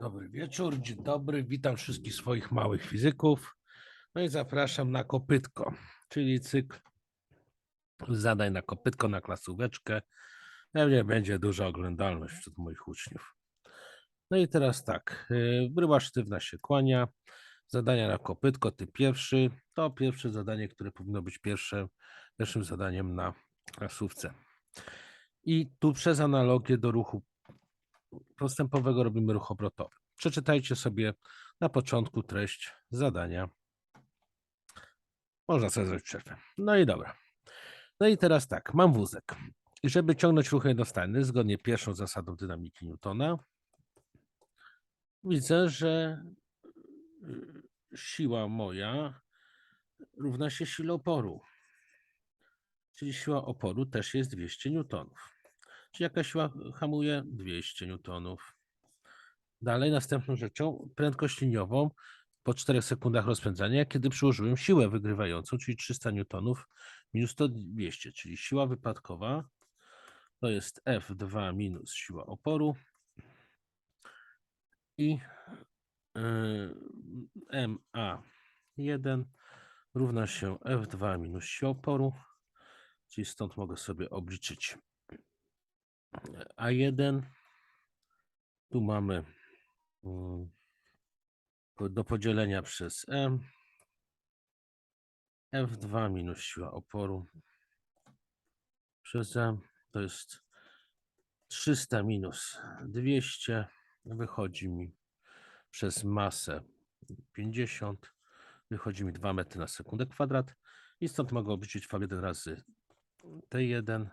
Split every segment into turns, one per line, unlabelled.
Dobry wieczór, dzień dobry. Witam wszystkich swoich małych fizyków. No i zapraszam na kopytko, czyli cykl zadań na kopytko, na klasóweczkę. Pewnie będzie duża oglądalność wśród moich uczniów. No i teraz tak, bryła sztywna się kłania. Zadania na kopytko, typ pierwszy. To pierwsze zadanie, które powinno być pierwsze, pierwszym zadaniem na klasówce. I tu przez analogię do ruchu postępowego robimy ruch obrotowy. Przeczytajcie sobie na początku treść zadania. Można sobie zrobić przerwę. No i dobra. No i teraz tak, mam wózek. I żeby ciągnąć ruch jednostajny, zgodnie pierwszą zasadą dynamiki Newtona, widzę, że y, siła moja równa się sile oporu. Czyli siła oporu też jest 200 newtonów. Jaka siła hamuje? 200 newtonów. Dalej następną rzeczą, prędkość liniową. Po 4 sekundach rozpędzania, kiedy przyłożyłem siłę wygrywającą, czyli 300 newtonów minus to 200, czyli siła wypadkowa. To jest F2 minus siła oporu. I yy, MA1 równa się F2 minus siła oporu, czyli stąd mogę sobie obliczyć A1. Tu mamy mm, do podzielenia przez M. F2 minus siła oporu przez M to jest 300 minus 200 wychodzi mi przez masę 50 wychodzi mi 2 metry na sekundę kwadrat i stąd mogę obliczyć V1 razy T1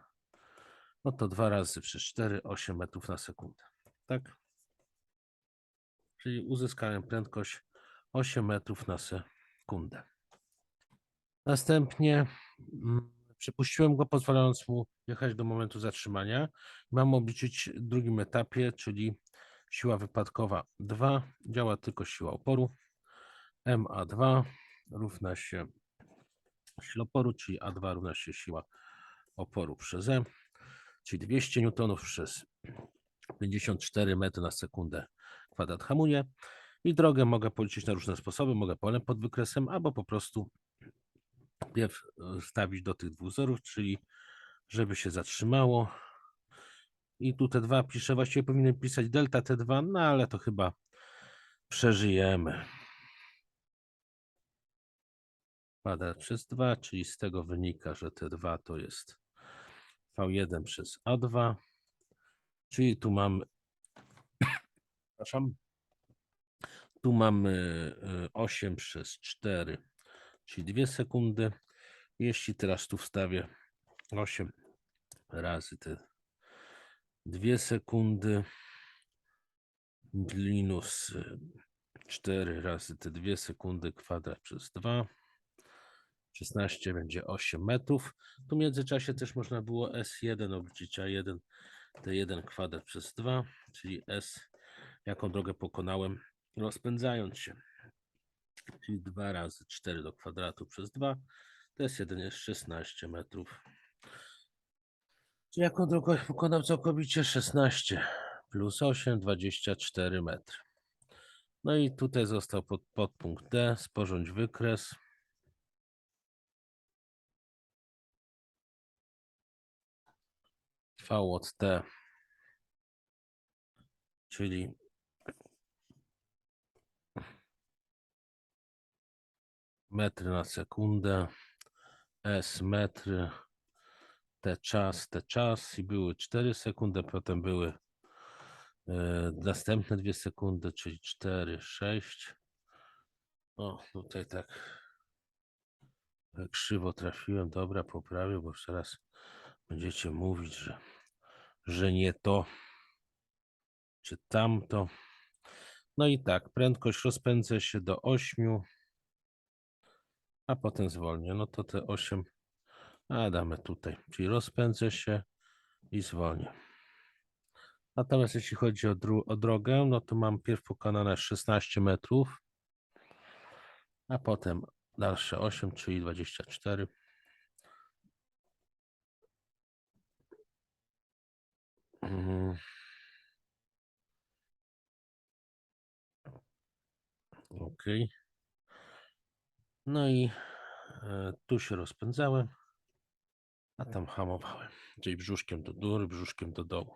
no to 2 razy przez 4 8 metrów na sekundę tak czyli uzyskałem prędkość 8 metrów na sekundę. Następnie mm, przepuściłem go, pozwalając mu jechać do momentu zatrzymania. Mam obliczyć w drugim etapie, czyli siła wypadkowa 2, działa tylko siła oporu. MA2 równa się sile oporu, czyli A2 równa się siła oporu przez M, czyli 200 newtonów przez 54 metry na sekundę kwadrat hamuje. I drogę mogę policzyć na różne sposoby. Mogę polem pod wykresem, albo po prostu wstawić do tych dwóch wzorów, czyli żeby się zatrzymało. I tu T2 piszę, właściwie powinienem pisać delta T2, no ale to chyba przeżyjemy. Kwadrat przez 2, czyli z tego wynika, że T2 to jest V1 przez A2, czyli tu mamy przepraszam. Tu mamy y, 8 przez 4, czyli 2 sekundy. Jeśli teraz tu wstawię 8 razy te 2 sekundy minus y, 4 razy te 2 sekundy kwadrat przez 2. 16 będzie 8 metrów. Tu w międzyczasie też można było S1 obliczyć A1 T1 kwadrat przez 2, czyli S jaką drogę pokonałem, rozpędzając się. Czyli 2 razy 4 do kwadratu przez 2, to jest jedynie 16 metrów. Czyli jaką drogę pokonał całkowicie 16 plus 8, 24 metry. No i tutaj został pod, podpunkt D, sporządź wykres. V od T, czyli metry na sekundę, S metry, T czas, T czas i były 4 sekundy, potem były e, następne 2 sekundy, czyli 4, 6. O, tutaj tak, tak krzywo trafiłem, dobra, poprawię, bo teraz będziecie mówić, że, że nie to, czy tamto. No i tak, prędkość rozpędzę się do 8, a potem zwolnię. No to te 8, a damy tutaj, czyli rozpędzę się i zwolnię. Natomiast jeśli chodzi o, o drogę, no to mam pierw pokonane 16 metrów, a potem dalsze 8, czyli 24. OK. No i e, tu się rozpędzałem, a tam hamowałem. Czyli brzuszkiem do góry, brzuszkiem do dołu.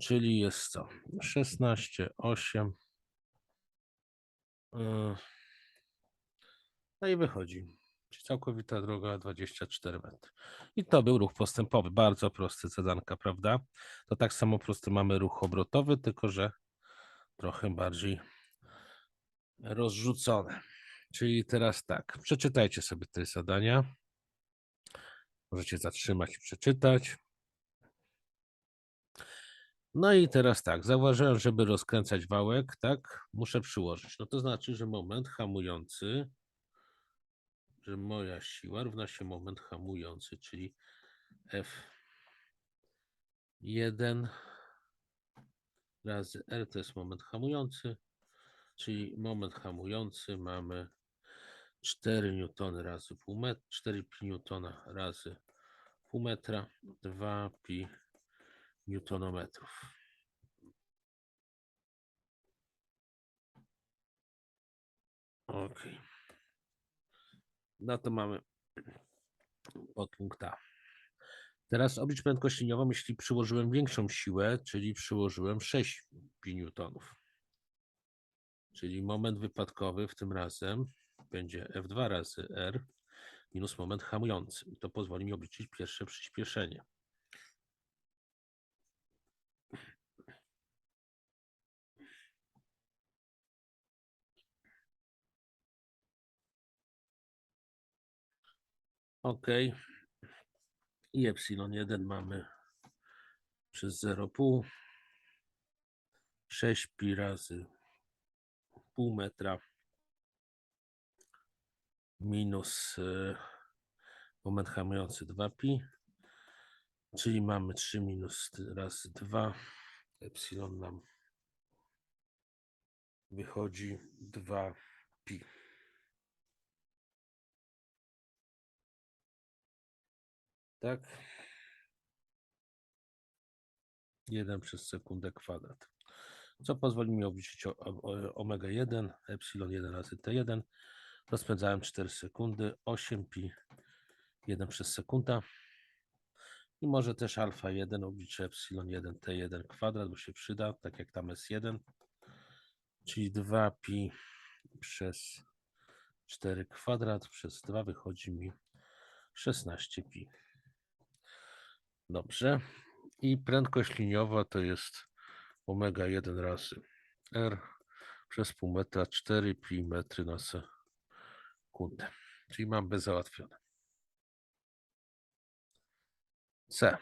Czyli jest co? 16, 8. e, No i wychodzi. Czyli całkowita droga 24 metry. I to był ruch postępowy. Bardzo prosty zadanka, prawda? To tak samo prosty mamy ruch obrotowy, tylko że trochę bardziej rozrzucone. Czyli teraz tak, przeczytajcie sobie te zadania. Możecie zatrzymać i przeczytać. No i teraz tak, zauważyłem, żeby rozkręcać wałek, tak, muszę przyłożyć. No to znaczy, że moment hamujący, że moja siła równa się moment hamujący, czyli F1 razy R to jest moment hamujący, czyli moment hamujący mamy 4 newtony razy pół metra, 4 pi newtona razy pół metra, 2 pi newtonometrów. Ok. No to mamy podpunkt A. Teraz oblicz prędkość liniową, jeśli przyłożyłem większą siłę, czyli przyłożyłem 6 pi newtonów. Czyli moment wypadkowy w tym razem będzie F2 razy R minus moment hamujący. I to pozwoli mi obliczyć pierwsze przyspieszenie. OK. I epsilon 1 mamy przez 0,5. 6 pi razy pół metra minus moment hamujący 2 pi, czyli mamy 3 minus razy 2. Epsilon nam wychodzi 2 pi. Tak? 1 przez sekundę kwadrat. Co pozwoli mi obliczyć omega 1, epsilon 1 razy t1. Rozpędzałem 4 sekundy, 8 pi 1 przez sekunda. I może też alfa 1 obliczę epsilon 1 t1 kwadrat, bo się przyda, tak jak tam jest 1. Czyli 2 pi przez 4 kwadrat przez 2 wychodzi mi 16 pi. Dobrze. I prędkość liniowa to jest omega 1 razy r przez pół metra 4 pi metry na sekundę. Czyli mam B załatwione. C.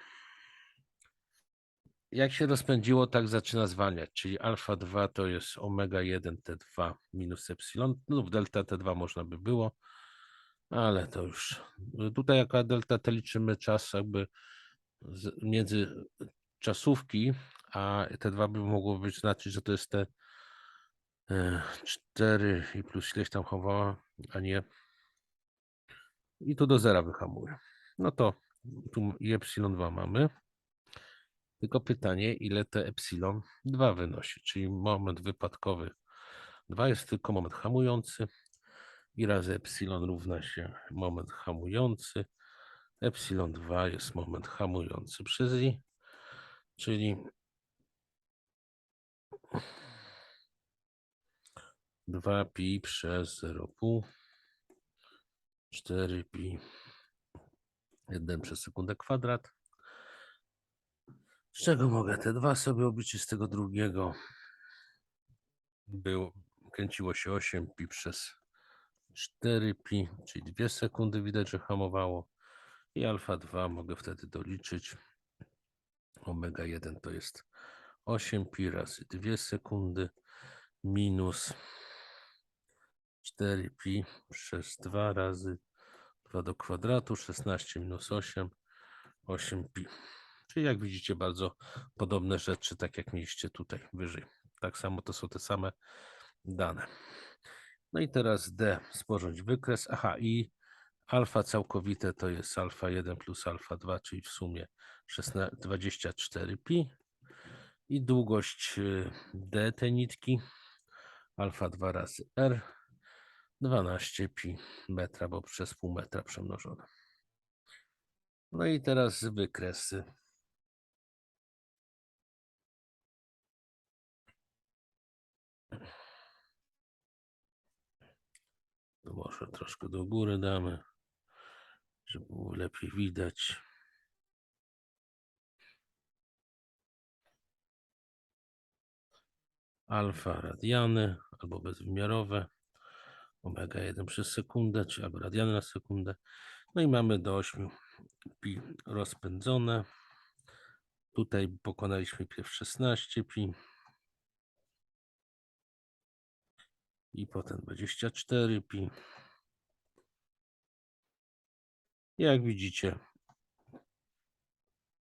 Jak się rozpędziło, tak zaczyna zwalniać, czyli alfa 2 to jest omega 1 T2 minus epsilon lub delta T2 można by było, ale to już tutaj jako delta T liczymy czas jakby między czasówki, a T2 by mogło być znaczyć, że to jest te e, 4 i plus ileś tam chowała, a nie i tu do zera wyhamuje. No to tu i epsilon 2 mamy. Tylko pytanie, ile te epsilon 2 wynosi, czyli moment wypadkowy 2 jest tylko moment hamujący i razy epsilon równa się moment hamujący. Epsilon 2 jest moment hamujący przez i, czyli 2 pi przez 0,5 4 pi 1 przez sekundę kwadrat. Z czego mogę te dwa sobie obliczyć z tego drugiego? Było, kręciło się 8 pi przez 4 pi, czyli 2 sekundy widać, że hamowało. I alfa 2 mogę wtedy doliczyć. Omega 1 to jest 8 pi razy 2 sekundy minus 4 pi przez 2 razy 2 do kwadratu, 16 minus 8, 8 pi. Czyli jak widzicie, bardzo podobne rzeczy, tak jak mieliście tutaj wyżej. Tak samo to są te same dane. No i teraz D, sporządź wykres. Aha, i alfa całkowite to jest alfa 1 plus alfa 2, czyli w sumie 16, 24 pi. I długość y, D tej nitki alfa 2 razy r 12 pi metra, bo przez pół metra przemnożone. No i teraz wykresy. To może troszkę do góry damy, żeby było lepiej widać. Alfa radiany albo bezwymiarowe, omega 1 przez sekundę, czy albo radiany na sekundę. No i mamy do 8 pi rozpędzone. Tutaj pokonaliśmy pierw 16 pi. I potem 24 pi. Jak widzicie,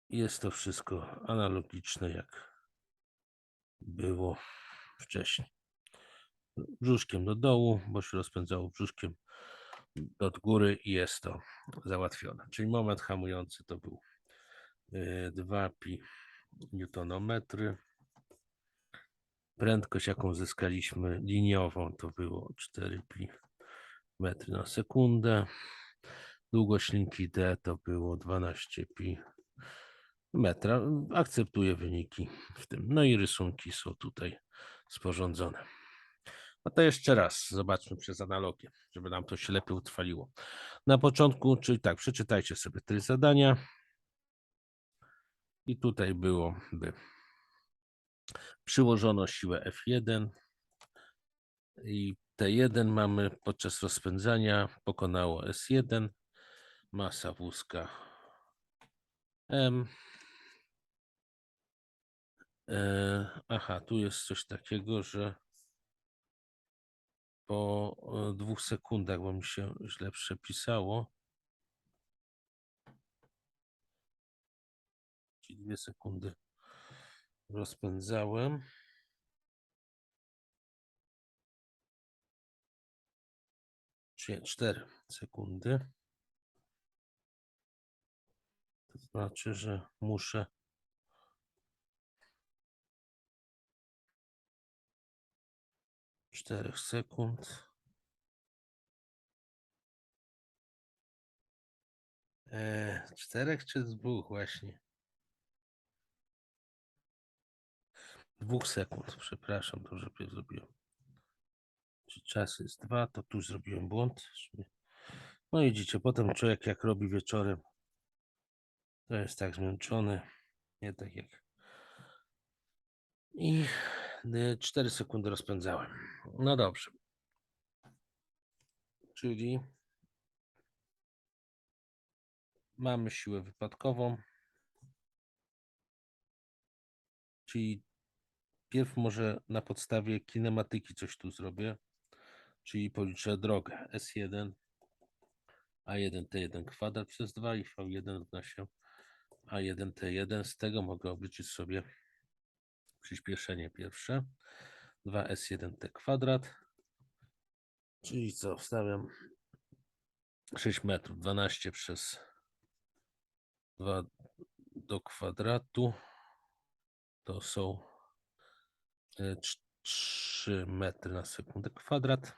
jest to wszystko analogiczne jak było wcześniej. Brzuszkiem do dołu, bo się rozpędzało brzuszkiem od góry i jest to załatwione. Czyli moment hamujący to był y, 2 pi newtonometry. Prędkość, jaką zyskaliśmy liniową, to było 4 pi metry na sekundę. Długość linki D to było 12 pi metra. Akceptuję wyniki w tym. No i rysunki są tutaj sporządzone. No to jeszcze raz zobaczmy przez analogię, żeby nam to się lepiej utrwaliło. Na początku, czyli tak, przeczytajcie sobie te zadania. I tutaj byłoby przyłożono siłę F1 i T1 mamy podczas rozpędzania pokonało S1, masa wózka. E, aha, tu jest coś takiego, że po e, dwóch sekundach, bo mi się źle przepisało. Czyli dwie sekundy rozpędzałem. Czyli cztery sekundy. Znaczy, że muszę czterech sekund. E, czterech czy dwóch właśnie? Dwóch sekund, przepraszam, że zrobiłem. Czy czas jest dwa, to tu zrobiłem błąd. No i widzicie, potem człowiek jak robi wieczorem, to jest tak zmęczony, nie tak jak. I 4 sekundy rozpędzałem. No dobrze. Czyli mamy siłę wypadkową. Czyli pierw może na podstawie kinematyki coś tu zrobię. Czyli policzę drogę S1 A1 T1 kwadrat przez 2 i V1 równa się A1 T1. Z tego mogę obliczyć sobie przyspieszenie pierwsze. 2S1T kwadrat. Czyli co? Wstawiam 6 metrów, 12 przez 2 do kwadratu. To są 3 metry na sekundę kwadrat.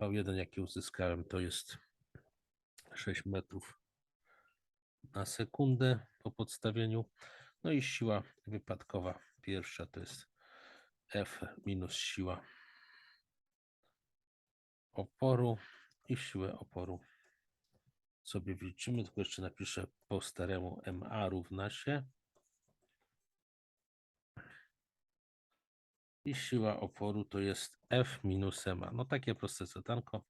V1, jaki uzyskałem, to jest 6 metrów na sekundę po podstawieniu. No i siła wypadkowa pierwsza to jest F minus siła oporu i siłę oporu sobie wliczymy, tylko jeszcze napiszę po staremu MA równa się i siła oporu to jest F minus MA. No takie proste zadanko,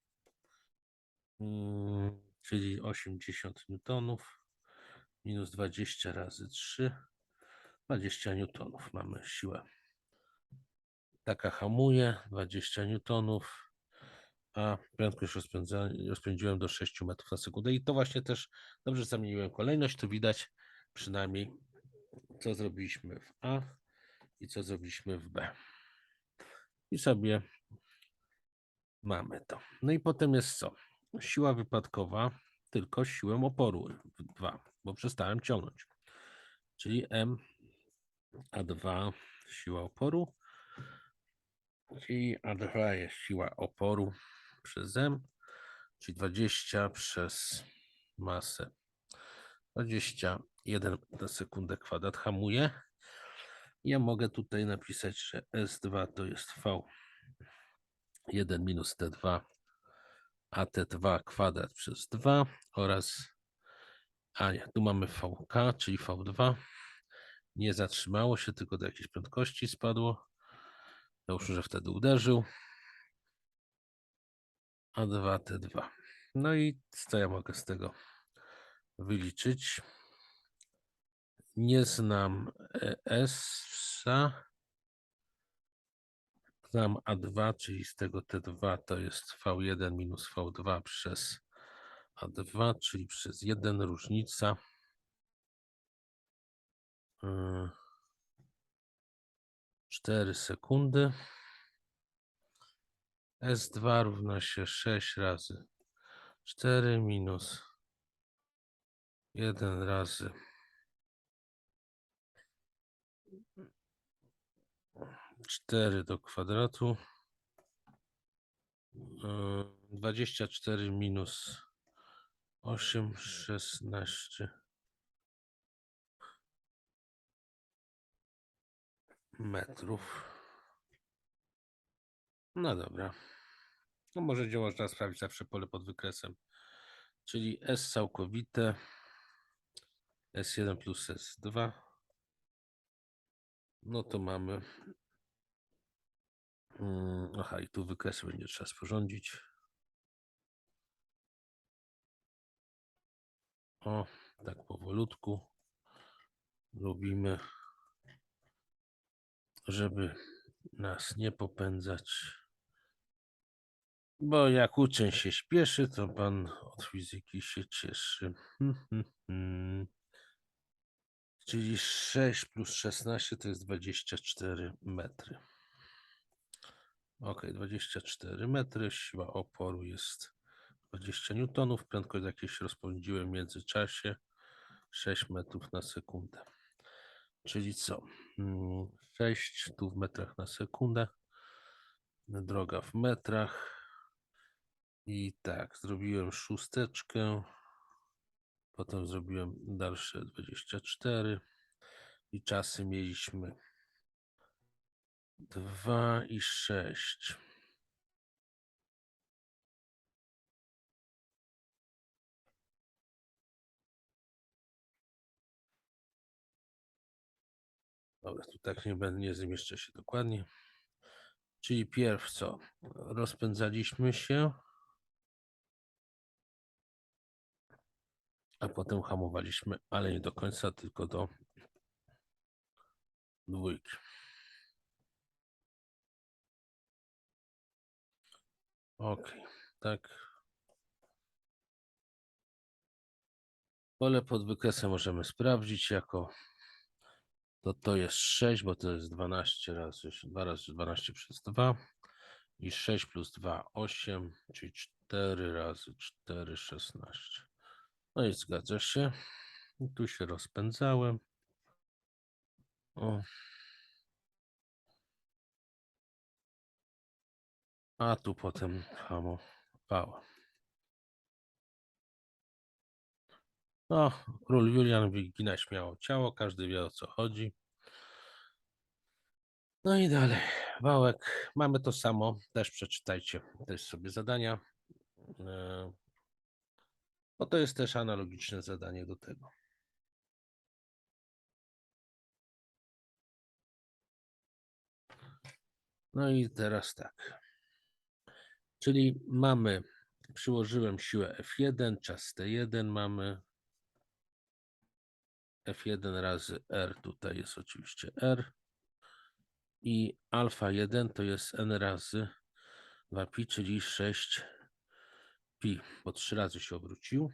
hmm, czyli 80 newtonów minus 20 razy 3 20 newtonów mamy siłę. Taka hamuje 20 newtonów, a prędkość rozpędziłem do 6 metrów na sekundę. I to właśnie też dobrze zamieniłem kolejność. Tu widać przynajmniej, co zrobiliśmy w A i co zrobiliśmy w B. I sobie mamy to. No i potem jest co? Siła wypadkowa tylko siłę oporu 2, bo przestałem ciągnąć. Czyli M A2 siła oporu Czyli A2 jest siła oporu przez M, czyli 20 przez masę 21 na sekundę kwadrat hamuje. Ja mogę tutaj napisać, że S2 to jest V1 minus T2, a T2 kwadrat przez 2 oraz, a nie, tu mamy VK, czyli V2. Nie zatrzymało się, tylko do jakiejś prędkości spadło. Załóżmy, że wtedy uderzył. A2, T2. No i co ja mogę z tego wyliczyć? Nie znam e, S-a. Znam A2, czyli z tego T2 to jest V1 minus V2 przez A2, czyli przez 1 różnica. Yy, 4 sekundy. S2 równa się 6 razy 4 minus 1 razy 4 do kwadratu. Yy, 24 minus 8, 16 metrów. No dobra. No może dzieło można sprawdzić zawsze pole pod wykresem. Czyli S całkowite S1 plus S2. No to mamy. Mm, Aha, i tu wykresy będzie trzeba sporządzić. O, tak powolutku robimy, żeby nas nie popędzać. Bo jak uczeń się śpieszy, to pan od fizyki się cieszy. Czyli 6 plus 16 to jest 24 metry. Ok, 24 metry. Siła oporu jest 20 newtonów. Prędkość jakieś rozpędziłem w międzyczasie 6 metrów na sekundę. Czyli co? Mm, 6 tu w metrach na sekundę. Droga w metrach. I tak, zrobiłem szósteczkę. Potem zrobiłem dalsze 24. I czasy mieliśmy 2 i 6. Dobra, tu tak nie będę, nie zmieszczę się dokładnie. Czyli pierw co? Rozpędzaliśmy się, a potem hamowaliśmy, ale nie do końca, tylko do dwójki. Ok, tak. Pole pod wykresem możemy sprawdzić jako to to jest 6, bo to jest 12 razy 2 razy 12 przez 2 i 6 plus 2 8, czyli 4 razy 4 16. No i zgadza się. I tu się rozpędzałem. O. A tu potem hamowała. No, król Julian wygina śmiało ciało, każdy wie o co chodzi. No i dalej. Wałek. Mamy to samo. Też przeczytajcie też sobie zadania. Bo to jest też analogiczne zadanie do tego. No i teraz tak. Czyli mamy, przyłożyłem siłę F1, czas T1 mamy. F1 razy R, tutaj jest oczywiście R. I alfa 1 to jest N razy 2pi, czyli 6 pi, bo 3 razy się obrócił.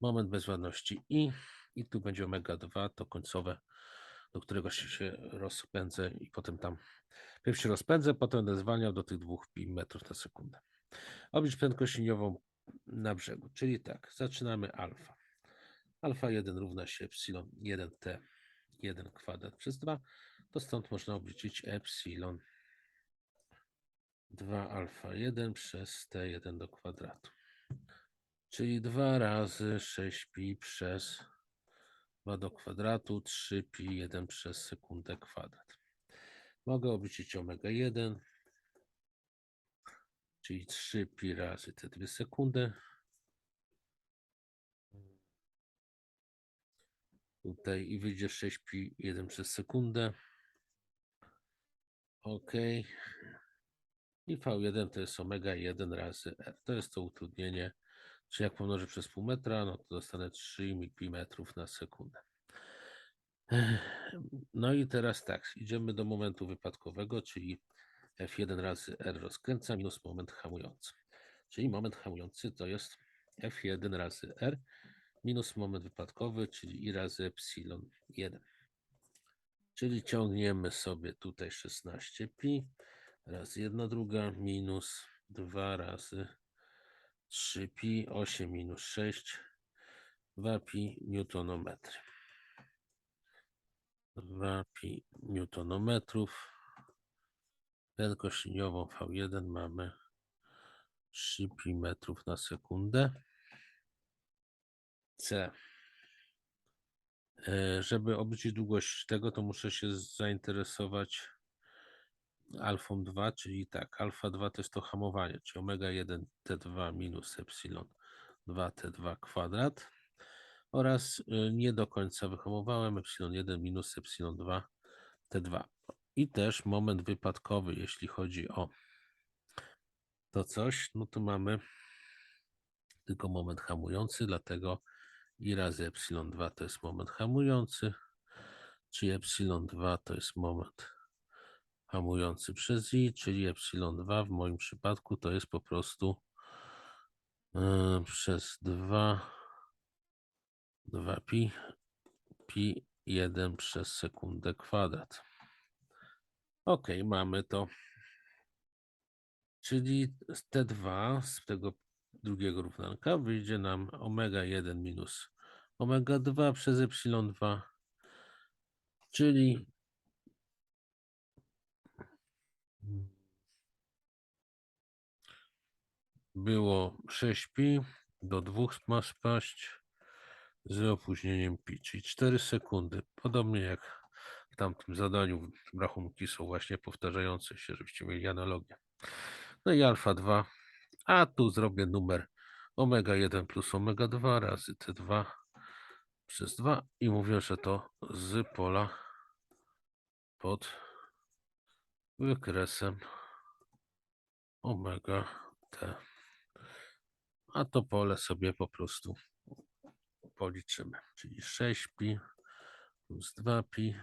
Moment bezwładności I. I tu będzie omega 2, to końcowe, do którego się, rozpędzę i potem tam Pierw się rozpędzę, potem będę zwalniał do tych 2 pi metrów na sekundę. Oblicz prędkość liniową na brzegu, czyli tak, zaczynamy alfa. Alfa 1 równa się epsilon 1t 1 kwadrat przez 2, to stąd można obliczyć epsilon. 2 alfa 1 przez t1 do kwadratu. Czyli 2 razy 6pi przez 2 do kwadratu 3pi 1 przez sekundę kwadrat. Mogę obliczyć omega 1, czyli 3pi razy te 2 sekundy. Tutaj i wyjdzie 6pi 1 przez sekundę. OK. I V1 to jest omega 1 razy R. To jest to utrudnienie. Czyli jak pomnożę przez pół metra, no to dostanę 3 pi metrów na sekundę. No i teraz tak, idziemy do momentu wypadkowego, czyli F1 razy R rozkręca minus moment hamujący. Czyli moment hamujący to jest F1 razy R minus moment wypadkowy, czyli I razy epsilon 1. Czyli ciągniemy sobie tutaj 16pi razy 1 druga minus 2 razy 3pi 8 minus 6 2pi newtonometry. 2pi newtonometrów. Prędkość liniową V1 mamy 3 pi metrów na sekundę. C. E, Żeby obliczyć długość tego, to muszę się zainteresować alfą 2, czyli tak, alfa 2 to jest to hamowanie, czyli omega 1 t2 minus epsilon 2 t2 kwadrat oraz y, nie do końca wyhamowałem epsilon 1 minus epsilon 2 t2. I też moment wypadkowy, jeśli chodzi o to coś, no to mamy tylko moment hamujący, dlatego i razy epsilon 2 to jest moment hamujący, czyli epsilon 2 to jest moment hamujący przez i, czyli epsilon 2 w moim przypadku to jest po prostu yy, przez 2 2 pi pi 1 przez sekundę kwadrat. Ok, mamy to. Czyli z T2 z tego drugiego równanka wyjdzie nam omega 1 minus omega 2 przez epsilon 2, czyli było 6pi, do 2 ma spaść z opóźnieniem pi, czyli 4 sekundy. Podobnie jak w tamtym zadaniu rachunki są właśnie powtarzające się, żebyście mieli analogię. No i alfa 2, a tu zrobię numer omega 1 plus omega 2 razy t2 przez 2 i mówię, że to z pola pod wykresem omega t. A to pole sobie po prostu policzymy, czyli 6pi plus 2pi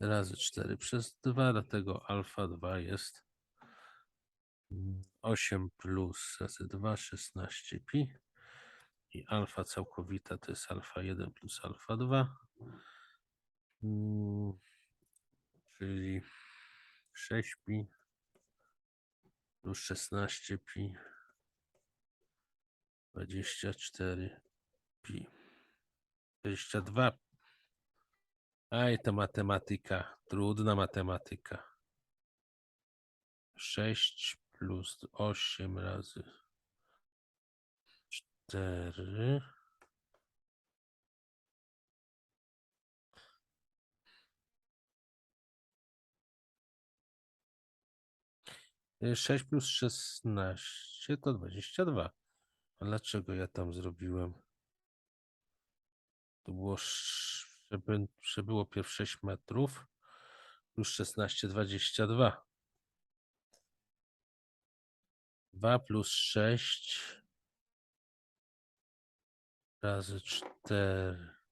razy 4 przez 2, dlatego alfa 2 jest 8 plus razy 2, 16pi i alfa całkowita to jest alfa 1 plus alfa 2, mm, czyli 6pi plus 16pi 24 pi. 22 Aj, to matematyka, trudna matematyka. 6 plus 8 razy 4. Y, 6 plus 16 to 22. A dlaczego ja tam zrobiłem? To było, żeby było pierw 6 metrów plus 16, 22. 2 plus 6 razy 4.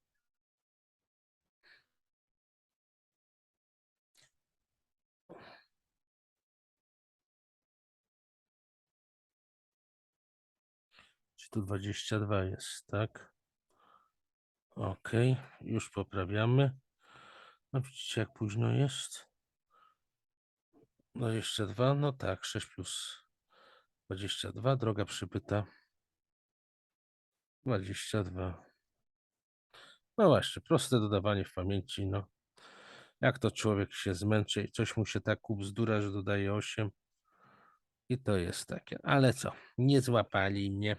Czy tu 22 jest, tak? Ok, już poprawiamy. No widzicie, jak późno jest. No jeszcze dwa, no tak, 6 plus 22, droga przybyta. 22. No właśnie, proste dodawanie w pamięci, no. Jak to człowiek się zmęczy i coś mu się tak ubzdura, że dodaje 8. I to jest takie. Ale co? Nie złapali mnie.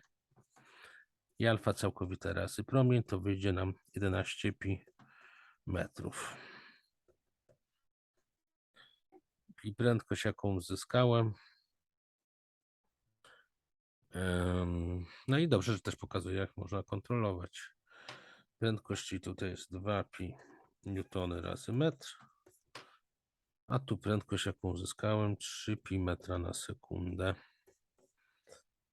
I alfa całkowite razy promień to wyjdzie nam 11 pi metrów. I prędkość, jaką uzyskałem. No i dobrze, że też pokazuje, jak można kontrolować. Prędkości tutaj jest 2 pi newtony razy metr. A tu prędkość, jaką uzyskałem, 3 pi metra na sekundę.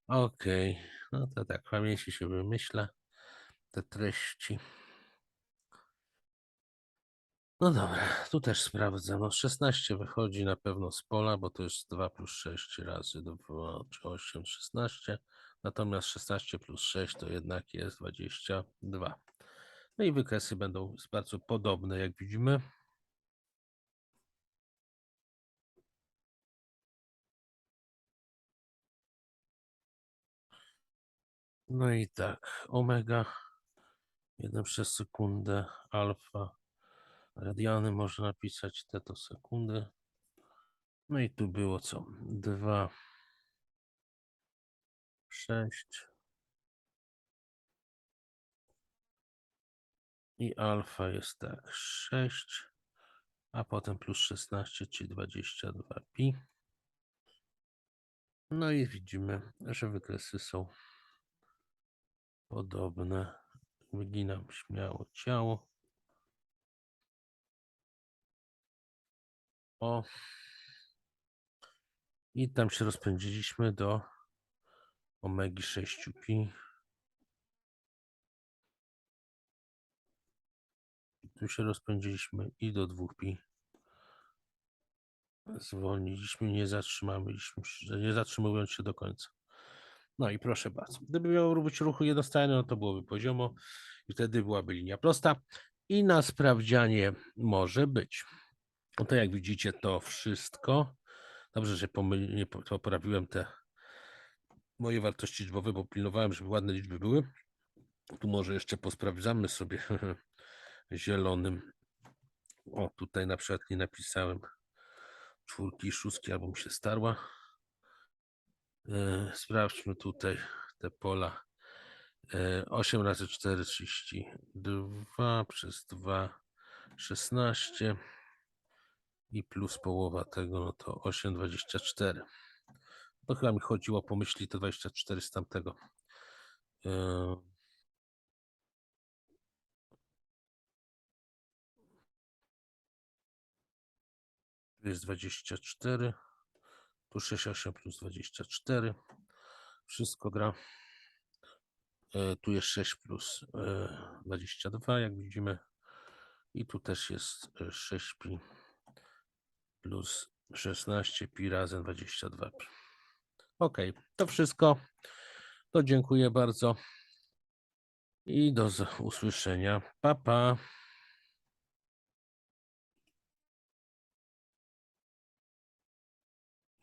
Okej, no to tak, pamięci się wymyśla te treści. No dobra, tu też sprawdzę. No 16 wychodzi na pewno z pola, bo to jest 2 plus 6 razy 2, czy 8, 16. Natomiast 16 plus 6 to jednak jest 22. No i wykresy będą bardzo podobne, jak widzimy. No i tak, omega 1 przez sekundę, alfa, radiany można napisać, te to sekundy. No i tu było co? 2, 6 i alfa jest tak 6, a potem plus 16, czyli 22 pi. No i widzimy, że wykresy są podobne. Wyginam śmiało ciało. O. I tam się rozpędziliśmy do omegi 6 pi. Tu się rozpędziliśmy i do 2 pi. Zwolniliśmy, nie zatrzymaliśmy się, nie zatrzymując się do końca. No i proszę bardzo. Gdyby miało robić ruchu jednostajny, no to byłoby poziomo i wtedy byłaby linia prosta. I na sprawdzianie może być. No to jak widzicie, to wszystko. Dobrze, że pomyl, nie po- poprawiłem te moje wartości liczbowe, bo pilnowałem, żeby ładne liczby były. Tu może jeszcze posprawdzamy sobie zielonym. O, tutaj na przykład nie napisałem czwórki i szóstki, albo mi się starła. E, Sprawdźmy tutaj te pola. E, 8 razy 4, 32 przez 2, 16 i plus połowa tego, no to 8, 24. To chyba mi chodziło po myśli to 24 z tamtego. E, Tu jest 24. Tu 68 plus 24. Wszystko gra. E, Tu jest 6 plus e, 22, jak widzimy. I tu też jest e, 6 pi plus 16 pi razem 22 pi. Ok, to wszystko. To dziękuję bardzo. I do usłyszenia. Pa, pa.